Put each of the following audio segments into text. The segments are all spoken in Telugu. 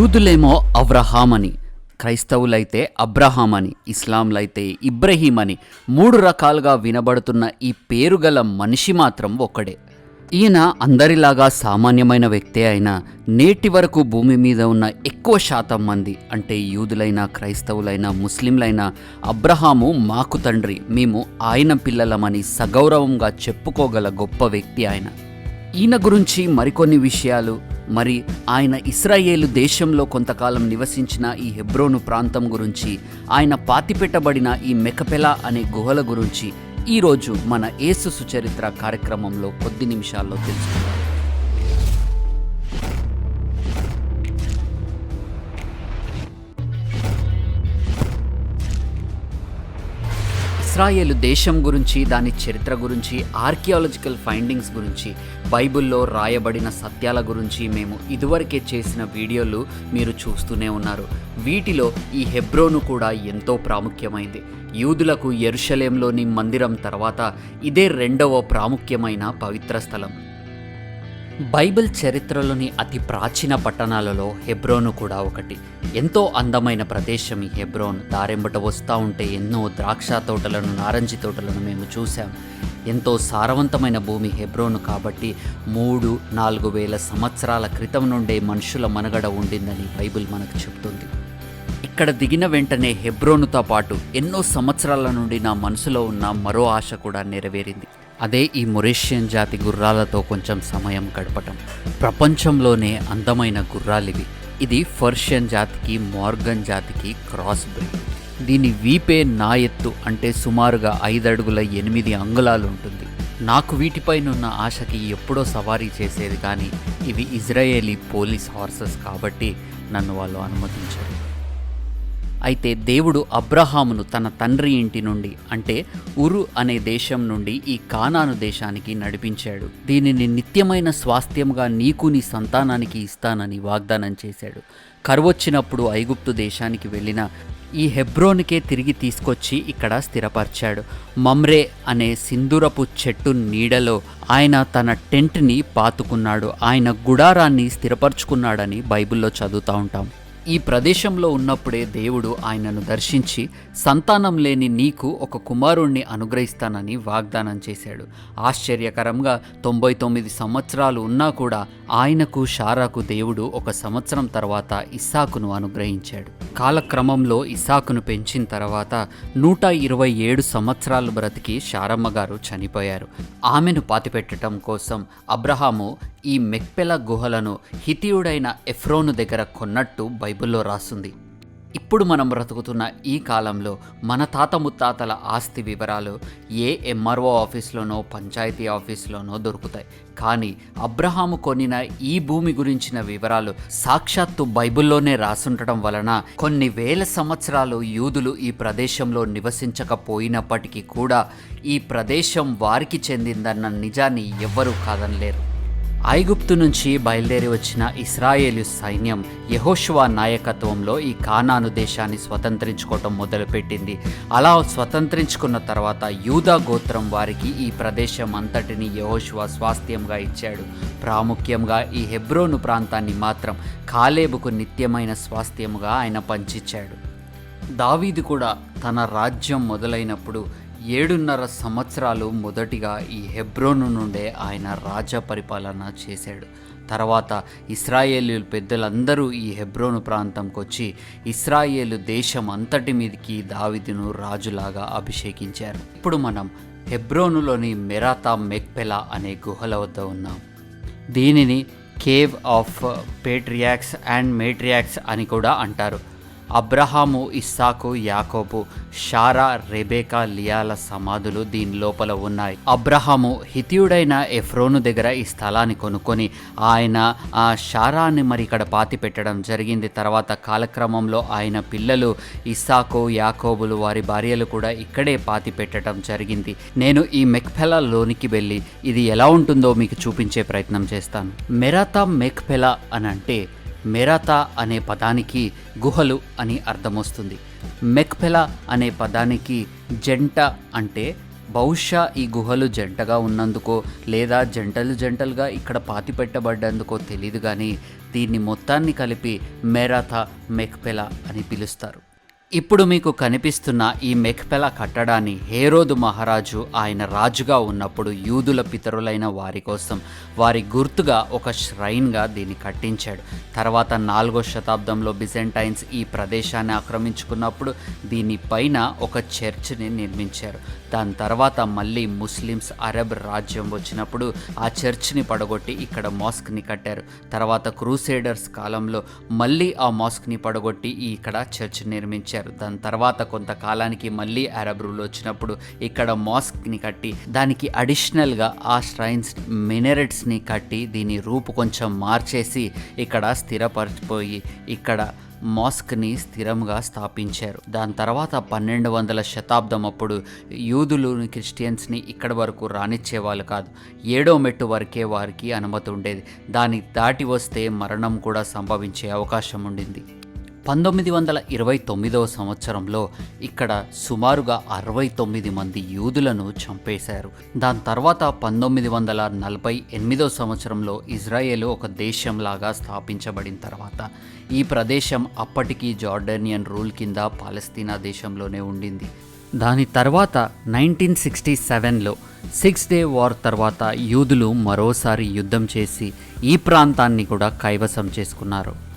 యూదులేమో అవ్రహాం అని క్రైస్తవులైతే అబ్రహాం అని ఇస్లాంలైతే ఇబ్రహీం అని మూడు రకాలుగా వినబడుతున్న ఈ పేరు గల మనిషి మాత్రం ఒక్కడే. ఈయన అందరిలాగా సామాన్యమైన వ్యక్తే అయినా నేటి వరకు భూమి మీద ఉన్న ఎక్కువ శాతం మంది అంటే యూదులైన క్రైస్తవులైన ముస్లింలైన అబ్రహాము మాకు తండ్రి మేము ఆయన పిల్లలమని సగౌరవంగా చెప్పుకోగల గొప్ప వ్యక్తి ఆయన. ఈయన గురించి మరికొన్ని విషయాలు. మరి ఆయన ఇస్రాయేలు దేశంలో కొంతకాలం నివసించిన ఈ హెబ్రోను ప్రాంతం గురించి ఆయన పాతిపెట్టబడిన ఈ మెకపెలా అనే గుహల గురించి ఈరోజు మన ఏసు సుచరిత్ర కార్యక్రమంలో కొద్ది నిమిషాల్లో తెలుసుకుందాం. ఇస్రాయేలు దేశం గురించి దాని చరిత్ర గురించి ఆర్కియాలజికల్ ఫైండింగ్స్ గురించి బైబిల్లో రాయబడిన సత్యాల గురించి మేము ఇదివరకే చేసిన వీడియోలు మీరు చూస్తూనే ఉన్నారు. వీటిలో ఈ హెబ్రోను కూడా ఎంతో ప్రాముఖ్యమైంది. యూదులకు ఎరుషలేంలోని మందిరం తర్వాత ఇదే రెండవ ప్రాముఖ్యమైన పవిత్ర స్థలం. బైబిల్ చరిత్రలోని అతి ప్రాచీన పట్టణాలలో హెబ్రోను కూడా ఒకటి. ఎంతో అందమైన ప్రదేశం ఈ హెబ్రోన్. దారెంబట వస్తూ ఉంటే ఎన్నో ద్రాక్ష తోటలను నారంజి తోటలను మేము చూసాం ఎంతో సారవంతమైన భూమి హెబ్రోను కాబట్టి మూడు నాలుగు వేల సంవత్సరాల క్రితం నుండే మనుషుల మనుగడ ఉండిందని బైబిల్ మనకు చెబుతుంది. ఇక్కడ దిగిన వెంటనే హెబ్రోనుతో పాటు ఎన్నో సంవత్సరాల నుండి నా మనసులో ఉన్న మరో ఆశ కూడా నెరవేరింది. అదే ఈ మొరేషియన్ జాతి గుర్రాలతో కొంచెం సమయం గడపటం. ప్రపంచంలోనే అందమైన గుర్రాలివి. ఇది ఫర్షియన్ జాతికి మార్గన్ జాతికి క్రాస్ బ్రీడ్. దీని వీపే నా ఎత్తు అంటే సుమారుగా ఐదు అడుగుల ఎనిమిది అంగుళాలు ఉంటుంది. నాకు వీటిపైనున్న ఆశకి ఎప్పుడో సవారీ చేసేది కానీ ఇవి ఇజ్రాయేలీ పోలీస్ హార్సెస్ కాబట్టి నన్ను వాళ్ళు అనుమతించారు. అయితే దేవుడు అబ్రహామును తన తండ్రి ఇంటి నుండి అంటే ఉరు అనే దేశం నుండి ఈ కానాను దేశానికి నడిపించాడు. దీనిని నిత్యమైన స్వాస్థ్యంగా నీకు నీ సంతానానికి ఇస్తానని వాగ్దానం చేశాడు. కరువొచ్చినప్పుడు ఐగుప్తు దేశానికి వెళ్ళిన ఈ హెబ్రోనికే తిరిగి తీసుకొచ్చి ఇక్కడ స్థిరపరిచాడు. మమ్రే అనే సింధూరపు చెట్టు నీడలో ఆయన తన టెంట్ని పాతుకున్నాడు. ఆయన గుడారాన్ని స్థిరపరుచుకున్నాడని బైబిల్లో చదువుతూ ఉంటాం. ఈ ప్రదేశంలో ఉన్నప్పుడే దేవుడు ఆయనను దర్శించి సంతానం లేని నీకు ఒక కుమారుణ్ణి అనుగ్రహిస్తానని వాగ్దానం చేశాడు. ఆశ్చర్యకరంగా తొంభై తొమ్మిది సంవత్సరాలు ఉన్నా కూడా ఆయనకు షారాకు దేవుడు ఒక సంవత్సరం తర్వాత ఇస్సాకును అనుగ్రహించాడు. కాలక్రమంలో ఇస్సాకును పెంచిన తర్వాత నూట ఇరవై ఏడు సంవత్సరాలు బ్రతికి షారమ్మ గారు చనిపోయారు. ఆమెను పాతిపెట్టడం కోసం అబ్రహాము ఈ మెక్పెల గుహలను హితియుడైన ఎఫ్రోను దగ్గర కొన్నట్టు బైబిల్లో రాస్తుంది. ఇప్పుడు మనం బ్రతుకుతున్న ఈ కాలంలో మన తాత ముత్తాతల ఆస్తి వివరాలు ఏ ఎంఆర్ఓ ఆఫీస్లోనో పంచాయతీ ఆఫీస్లోనో దొరుకుతాయి. కానీ అబ్రహాము కొనిన ఈ భూమి గురించిన వివరాలు సాక్షాత్తు బైబిల్లోనే రాసుండటం వలన కొన్ని వేల సంవత్సరాలు యూదులు ఈ ప్రదేశంలో నివసించకపోయినప్పటికీ కూడా ఈ ప్రదేశం వారికి చెందిందన్న నిజాన్ని ఎవ్వరూ కాదనలేరు. ఐగుప్తు నుంచి బయలుదేరి వచ్చిన ఇస్రాయేలు సైన్యం యహోషువా నాయకత్వంలో ఈ కానాను దేశాన్ని స్వతంత్రించుకోవటం మొదలుపెట్టింది. అలా స్వతంత్రించుకున్న తర్వాత యూదా గోత్రం వారికి ఈ ప్రదేశం అంతటిని యహోషువా స్వాస్థ్యంగా ఇచ్చాడు. ప్రాముఖ్యంగా ఈ హెబ్రోను ప్రాంతాన్ని మాత్రం కాలేబుకు నిత్యమైన స్వాస్థ్యముగా ఆయన పంచిచ్చాడు. దావీదు కూడా తన రాజ్యం మొదలైనప్పుడు ఏడున్నర సంవత్సరాలు మొదటిగా ఈ హెబ్రోను నుండే ఆయన రాజ పరిపాలన చేశాడు. తర్వాత ఇస్రాయేలు పెద్దలందరూ ఈ హెబ్రోను ప్రాంతంకి వచ్చి ఇస్రాయేలు దేశం అంతటి మీదకి దావిదును రాజులాగా అభిషేకించారు. ఇప్పుడు మనం హెబ్రోనులోని మెరాతా మెక్పెలా అనే గుహల వద్ద ఉన్నాం. దీనిని cave of patriarchs and matriarchs అని కూడా అంటారు. అబ్రహాము ఇస్సాకు యాకోబు షారా రెబేకా లియాల సమాధులు దీని లోపల ఉన్నాయి. అబ్రహాము హితియుడైన ఎఫ్రోను దగ్గర ఈ స్థలాన్ని కొనుక్కొని ఆయన ఆ షారాని మరి ఇక్కడ పాతి పెట్టడం జరిగింది. తర్వాత కాలక్రమంలో ఆయన పిల్లలు ఇస్సాకు యాకోబులు వారి భార్యలు కూడా ఇక్కడే పాతి పెట్టడం జరిగింది. నేను ఈ మెక్ఫెలా లోనికి వెళ్ళి ఇది ఎలా ఉంటుందో మీకు చూపించే ప్రయత్నం చేస్తాను. మెరాతా మెక్ఫెలా అని అంటే మెరాతా అనే పదానికి గుహలు అని అర్థమొస్తుంది. మెక్పెలా అనే పదానికి జంట అంటే బహుశా ఈ గుహలు జంటగా ఉన్నందుకో లేదా జంటలు జంటలుగా ఇక్కడ పాతి పెట్టబడ్డందుకో తెలియదు కానీ దీన్ని మొత్తాన్ని కలిపి మెరాథా మెక్పెలా అని పిలుస్తారు. ఇప్పుడు మీకు కనిపిస్తున్న ఈ మెక్పెల కట్టడాన్ని హేరోదు మహారాజు ఆయన రాజుగా ఉన్నప్పుడు యూదుల పితరులైన వారి కోసం వారి గుర్తుగా ఒక ష్రైన్గా దీన్ని కట్టించాడు. తర్వాత నాలుగో శతాబ్దంలో బిజెంటైన్స్ ఈ ప్రదేశాన్ని ఆక్రమించుకున్నప్పుడు దీనిపైన ఒక చర్చ్ని నిర్మించారు. దాని తర్వాత మళ్ళీ ముస్లిమ్స్ అరబ్ రాజ్యం వచ్చినప్పుడు ఆ చర్చ్ని పడగొట్టి ఇక్కడ మాస్క్ని కట్టారు. తర్వాత క్రూసేడర్స్ కాలంలో మళ్ళీ ఆ మాస్క్ని పడగొట్టి ఇక్కడ చర్చ్ నిర్మించారు. దాని తర్వాత కొంతకాలానికి మళ్ళీ అరబ్ రూల్ వచ్చినప్పుడు ఇక్కడ మాస్క్ని కట్టి దానికి అడిషనల్గా ఆ స్ట్రైన్స్ మినరెట్స్ని కట్టి దీని రూపు కొంచెం మార్చేసి ఇక్కడ స్థిరపరిచిపోయి ఇక్కడ మాస్క్ని స్థిరంగా స్థాపించారు. దాని తర్వాత పన్నెండు వందల శతాబ్దం అప్పుడు యూదులు క్రిస్టియన్స్ని ఇక్కడి వరకు రానిచ్చేవాళ్ళు కాదు ఏడో మెట్టు వరకే వారికి అనుమతి ఉండేది. దాన్ని దాటి వస్తే మరణం కూడా సంభవించే అవకాశం ఉండింది. పంతొమ్మిది వందల ఇరవై తొమ్మిదవ సంవత్సరంలో ఇక్కడ సుమారుగా అరవై తొమ్మిది మంది యూదులను చంపేశారు. దాని తర్వాత పంతొమ్మిది వందల నలభై ఎనిమిదవ సంవత్సరంలో ఇజ్రాయేల్ ఒక దేశంలాగా స్థాపించబడిన తర్వాత ఈ ప్రదేశం అప్పటికి జార్డేనియన్ రూల్ కింద పాలస్తీనా దేశంలోనే ఉండింది. దాని తర్వాత నైన్టీన్ సిక్స్టీ సెవెన్లో సిక్స్ డే వార్ తర్వాత యూదులు మరోసారి యుద్ధం చేసి ఈ ప్రాంతాన్ని కూడా కైవసం చేసుకున్నారు.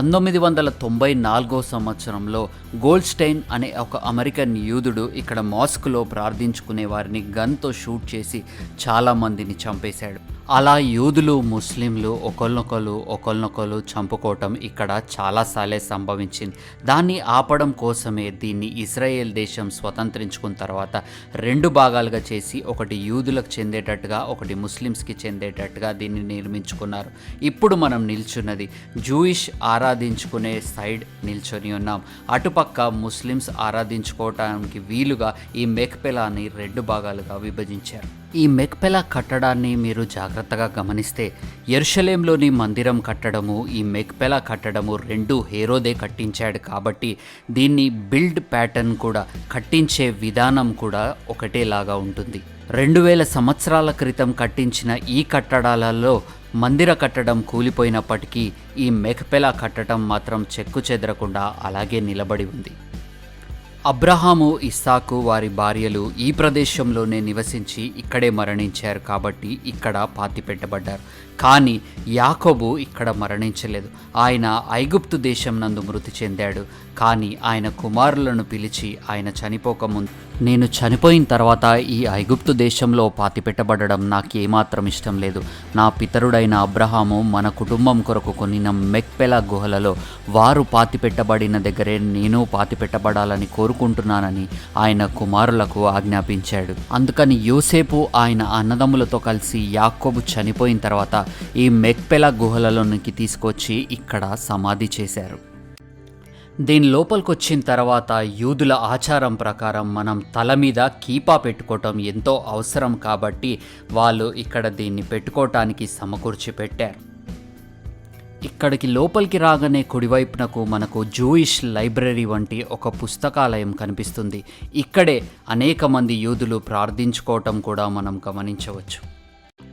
పంతొమ్మిది వందల తొంభై నాలుగో సంవత్సరంలో గోల్డ్స్టైన్ అనే ఒక అమెరికన్ యూదుడు ఇక్కడ మాస్క్లో ప్రార్థించుకునే వారిని గన్తో షూట్ చేసి చాలామందిని చంపేశాడు. అలా యూదులు ముస్లింలు ఒకరినొకరు ఒకరినొకరు చంపుకోవటం ఇక్కడ చాలాసార్లే సంభవించింది. దాన్ని ఆపడం కోసమే దీన్ని ఇజ్రాయెల్ దేశం స్వతంత్రించుకున్న తర్వాత రెండు భాగాలుగా చేసి ఒకటి యూదులకు చెందేటట్టుగా ఒకటి ముస్లిమ్స్కి చెందేటట్టుగా దీన్ని నిర్మించుకున్నారు. ఇప్పుడు మనం నిల్చున్నది జూయిష్ ఆరాధించుకునే సైడ్ నిల్చొని ఉన్నాం. అటుపక్క ముస్లిమ్స్ ఆరాధించుకోవటానికి వీలుగా ఈ మెక్పెలాని రెండు భాగాలుగా విభజించారు. ఈ మెక్పెలా కట్టడాన్ని మీరు జాగ్రత్తగా గమనిస్తే ఎరుషలేంలోని మందిరం కట్టడము ఈ మెక్పెలా కట్టడము రెండు హేరోదే కట్టించాడు కాబట్టి దీన్ని బిల్డ్ ప్యాటర్న్ కూడా కట్టించే విధానం కూడా ఒకటేలాగా ఉంటుంది. రెండు వేల సంవత్సరాల క్రితం కట్టించిన ఈ కట్టడాలలో మందిర కట్టడం కూలిపోయినప్పటికీ ఈ మెక్పెలా కట్టడం మాత్రం చెక్కు చెదరకుండా అలాగే నిలబడి ఉంది. అబ్రహాము ఇస్సాకు వారి భార్యలు ఈ ప్రదేశంలోనే నివసించి ఇక్కడే మరణించారు కాబట్టి ఇక్కడ పాతిపెట్టబడ్డారు. కానీ యాకోబు ఇక్కడ మరణించలేదు. ఆయన ఐగుప్తు దేశం నందు మృతి చెందాడు. కానీ ఆయన కుమారులను పిలిచి ఆయన చనిపోకముందు నేను చనిపోయిన తర్వాత ఈ ఐగుప్తు దేశంలో పాతిపెట్టబడడం నాకు ఏమాత్రం ఇష్టం లేదు. నా పితరుడైన అబ్రహాము మన కుటుంబం కొరకు కొనిన మెక్పెలా గుహలలో వారు పాతిపెట్టబడిన దగ్గరే నేను పాతిపెట్టబడాలని కోరుకుంటున్నానని ఆయన కుమారులకు ఆజ్ఞాపించాడు. అందుకని యోసేపు ఆయన అన్నదమ్ములతో కలిసి యాకోబు చనిపోయిన తర్వాత ఈ మెక్పెలా గుహలలోనికి తీసుకొచ్చి ఇక్కడ సమాధి చేశారు. దీని లోపలికి వచ్చిన తర్వాత యూదుల ఆచారం ప్రకారం మనం తల మీద కీపా పెట్టుకోవటం ఎంతో అవసరం కాబట్టి వాళ్ళు ఇక్కడ దీన్ని పెట్టుకోవటానికి సమకూర్చి పెట్టారు. ఇక్కడికి లోపలికి రాగానే కుడివైపునకు మనకు జూయిష్ లైబ్రరీ వంటి ఒక పుస్తకాలయం కనిపిస్తుంది. ఇక్కడే అనేక మంది యూదులు ప్రార్థించుకోవటం కూడా మనం గమనించవచ్చు.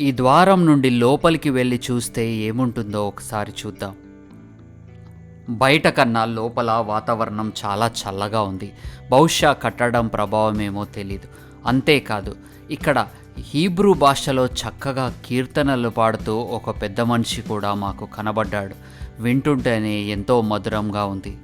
ఈ ద్వారం నుండి లోపలికి వెళ్ళి చూస్తే ఏముంటుందో ఒకసారి చూద్దాం. బయట కన్నా లోపల వాతావరణం చాలా చల్లగా ఉంది. బహుశా కట్టడం ప్రభావమేమో తెలీదు. అంతేకాదు ఇక్కడ హీబ్రూ భాషలో చక్కగా కీర్తనలు పాడుతూ ఒక పెద్ద మనిషి కూడా మాకు కనబడ్డాడు. వింటుంటేనే ఎంతో మధురంగా ఉంది.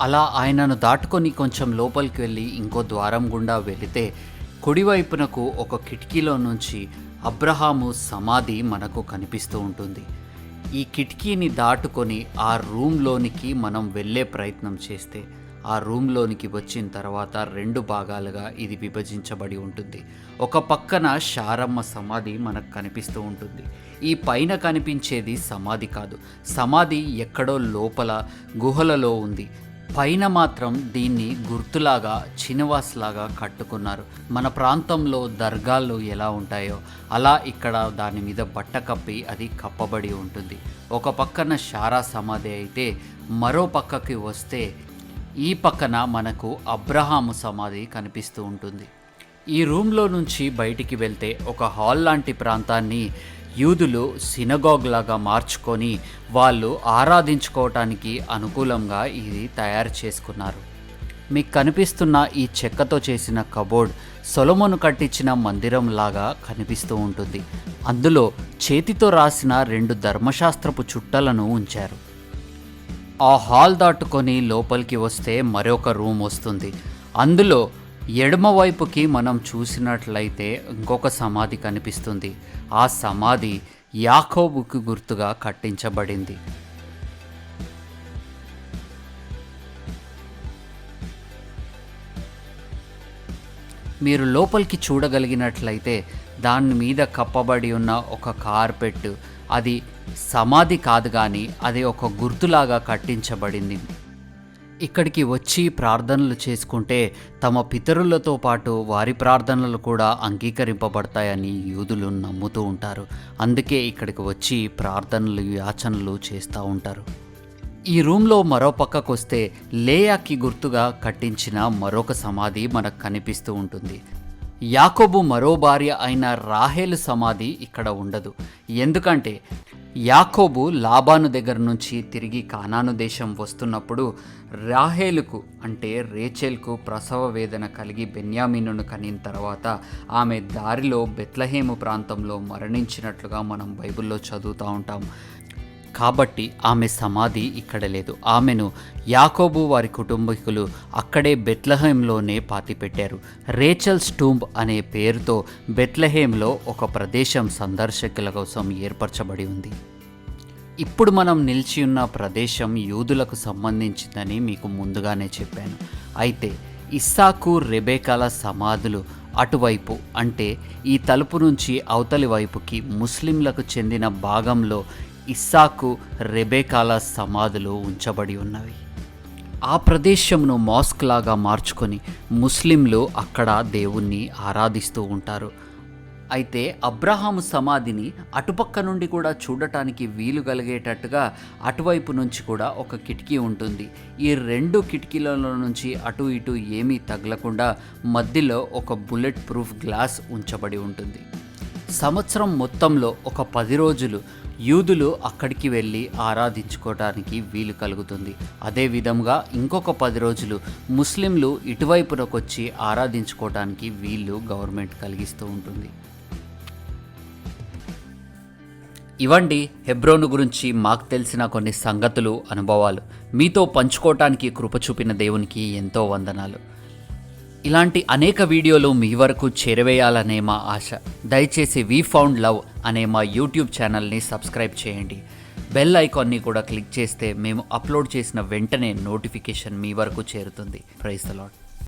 అలా ఆయనను దాటుకొని కొంచెం లోపలికి వెళ్ళి ఇంకో ద్వారం గుండా వెళితే కుడివైపునకు ఒక కిటికీలో నుంచి అబ్రహాము సమాధి మనకు కనిపిస్తూ ఉంటుంది. ఈ కిటికీని దాటుకొని ఆ రూమ్లోనికి మనం వెళ్ళే ప్రయత్నం చేస్తే ఆ రూమ్లోనికి వచ్చిన తర్వాత రెండు భాగాలుగా ఇది విభజించబడి ఉంటుంది. ఒక పక్కన శారమ్మ సమాధి మనకు కనిపిస్తూ ఉంటుంది. ఈ పైన కనిపించేది సమాధి కాదు. సమాధి ఎక్కడో లోపల గుహలలో ఉంది. పైన మాత్రం దీన్ని గుర్తులాగా చినివాస్ లాగా కట్టుకున్నారు. మన ప్రాంతంలో దర్గాలు ఎలా ఉంటాయో అలా ఇక్కడ దాని మీద బట్ట కప్పి అది కప్పబడి ఉంటుంది. ఒక పక్కన షారా సమాధి అయితే మరో పక్కకి వస్తే ఈ పక్కన మనకు అబ్రహాము సమాధి కనిపిస్తూ ఉంటుంది. ఈ రూమ్లో నుంచి బయటికి వెళ్తే ఒక హాల్ లాంటి ప్రాంతాన్ని యూదులు సినగాగ్ లాగా మార్చుకొని వాళ్ళు ఆరాధించుకోవటానికి అనుకూలంగా ఇది తయారు చేసుకున్నారు. మీకు కనిపిస్తున్న ఈ చెక్కతో చేసిన కబోర్డ్ సొలమును కట్టించిన మందిరం లాగా కనిపిస్తూ ఉంటుంది. అందులో చేతితో రాసిన రెండు ధర్మశాస్త్రపు చుట్టలను ఉంచారు. ఆ హాల్ దాటుకొని లోపలికి వస్తే మరొక రూమ్ వస్తుంది. అందులో ఎడమ వైపుకి మనం చూసినట్లయితే ఇంకొక సమాధి కనిపిస్తుంది. ఆ సమాధి యాకోబుకి గుర్తుగా కట్టించబడింది. మీరు లోపలికి చూడగలిగినట్లయితే దాని మీద కప్పబడి ఉన్న ఒక కార్పెట్ అది సమాధి కాదు కానీ అది ఒక గుర్తులాగా కట్టించబడింది. ఇక్కడికి వచ్చి ప్రార్థనలు చేసుకుంటే తమ పితరులతో పాటు వారి ప్రార్థనలు కూడా అంగీకరింపబడతాయని యూదులు నమ్ముతూ ఉంటారు. అందుకే ఇక్కడికి వచ్చి ప్రార్థనలు యాచనలు చేస్తూ ఉంటారు. ఈ రూమ్లో మరో పక్కకు వస్తే లేయాకి గుర్తుగా కట్టించిన మరొక సమాధి మనకు కనిపిస్తూ ఉంటుంది. యాకోబు మరో భార్య అయిన రాహేలు సమాధి ఇక్కడ ఉండదు. ఎందుకంటే యాకోబు లాబాను దగ్గర నుంచి తిరిగి కానాను దేశం వస్తున్నప్పుడు రాహేలుకు అంటే రేచెల్కు ప్రసవ వేదన కలిగి బెన్యామీనును కనిన తర్వాత ఆమె దారిలో బెత్లహేము ప్రాంతంలో మరణించినట్లుగా మనం బైబిల్లో చదువుతూ ఉంటాం. కాబట్టి ఆమె సమాధి ఇక్కడ లేదు. ఆమెను యాకోబు వారి కుటుంబీకులు అక్కడే బెత్లహేంలోనే పాతిపెట్టారు రేచల్ స్టూంబ్ అనే పేరుతో బెత్లహేంలో ఒక ప్రదేశం సందర్శకుల కోసం ఏర్పరచబడి ఉంది. ఇప్పుడు మనం నిలిచి ఉన్న ప్రదేశం యూదులకు సంబంధించిందని మీకు ముందుగానే చెప్పాను. అయితే ఇస్సాకు రెబేకాల సమాధులు అటువైపు అంటే ఈ తలుపు నుంచి అవతలి వైపుకి ముస్లింలకు చెందిన భాగంలో ఇస్సాకు రెబేకాల సమాధులు ఉంచబడి ఉన్నవి. ఆ ప్రదేశంను మాస్క్ లాగా మార్చుకొని ముస్లింలు అక్కడ దేవుణ్ణి ఆరాధిస్తూ ఉంటారు. అయితే అబ్రహాము సమాధిని అటుపక్క నుండి కూడా చూడటానికి వీలు కలిగేటట్టుగా అటువైపు నుంచి కూడా ఒక కిటికీ ఉంటుంది. ఈ రెండు కిటికీలలో నుంచి అటు ఇటు ఏమీ తగలకుండా మధ్యలో ఒక బుల్లెట్ ప్రూఫ్ గ్లాస్ ఉంచబడి ఉంటుంది. సంవత్సరం మొత్తంలో ఒక పది రోజులు యూదులు అక్కడికి వెళ్ళి ఆరాధించుకోవడానికి వీలు కలుగుతుంది. అదే విధంగా ఇంకొక పది రోజులు ముస్లింలు ఇటువైపునకొచ్చి ఆరాధించుకోవటానికి ఆరాధించుకోవడానికి వీళ్ళు గవర్నమెంట్ కలిగిస్తూ ఉంటుంది. ఇవండి హెబ్రోను గురించి మాకు తెలిసిన కొన్ని సంగతులు అనుభవాలు. మీతో పంచుకోవటానికి కృప చూపిన దేవునికి ఎంతో వందనాలు. ఇలాంటి అనేక వీడియోలు మీ వరకు చేరవేయాలనే మా ఆశ. దయచేసి వీ ఫౌండ్ లవ్ అనే మా యూట్యూబ్ ఛానల్ని సబ్స్క్రైబ్ చేయండి. బెల్ ఐకాన్ని కూడా క్లిక్ చేస్తే మేము అప్లోడ్ చేసిన వెంటనే నోటిఫికేషన్ మీ వరకు చేరుతుంది. Praise the lord